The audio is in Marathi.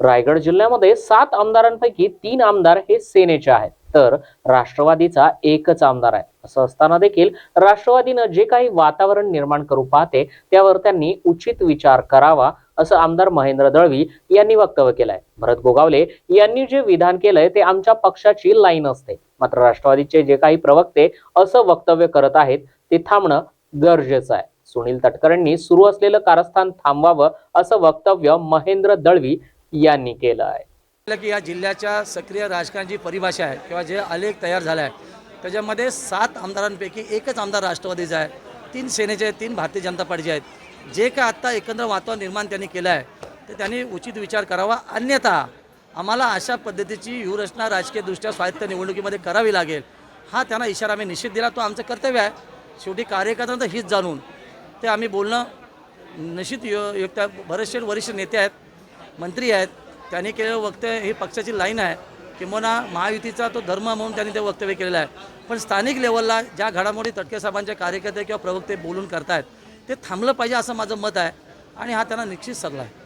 रायगड जिल्ह्यामध्ये सात आमदारांपैकी तीन आमदार हे सेनेचे आहेत. तर राष्ट्रवादीचा एकच आमदार आहे. असं असताना देखील राष्ट्रवादीनं जे काही वातावरण निर्माण करू पाहते त्यावर त्यांनी उचित विचार करावा असं आमदार महेंद्र दळवी यांनी वक्तव्य केलंय. भरत गोगावले यांनी जे विधान केलंय ते आमच्या पक्षाची लाईन असते. मात्र राष्ट्रवादीचे जे काही प्रवक्ते असं वक्तव्य करत आहेत ते थांबणं गरजेचं आहे. सुनील तटकरेंनी सुरू असलेलं कारस्थान थांबवावं असं वक्तव्य महेंद्र दळवी यांनी केलं आहे. की या जिल्ह्याच्या सक्रिय राजकारणाची परिभाषा आहे किंवा जे आलेख तयार झाला आहे त्याच्यामध्ये सात आमदारांपैकी एकच आमदार राष्ट्रवादीचा आहे. तीन सेनेचे आहेत तीन भारतीय जनता पार्टीचे आहेत. जे काय आत्ता एकंदर वातावरण निर्माण त्यांनी केलं आहे ते त्यांनी उचित विचार करावा. अन्यथा आम्हाला अशा पद्धतीची व्यूहरचना राजकीयदृष्ट्या स्वायत्त निवडणुकीमध्ये करावी लागेल हा त्यांना इशारा आम्ही निश्चित दिला. तो आमचं कर्तव्य आहे. शेवटी कार्यकर्त्यांचं हित जाणून ते आम्ही बोलणं निश्चित यो युक्त बरेचसे वरिष्ठ नेते आहेत. मंत्री आहेत त्यांनी केलेलं वक्तव्य ही पक्षाची लाईन आहे किंवा महायुतीचा तो धर्म म्हणून त्यांनी ते वक्तव्य केलेलं आहे. पण स्थानिक लेवलला ज्या घडामोडी तटके साहेबांचे कार्यकर्ते किंवा प्रवक्ते बोलून करतायत ते थांबलं पाहिजे असं माझं मत आहे आणि हा त्यांना निश्चित सल्ला आहे.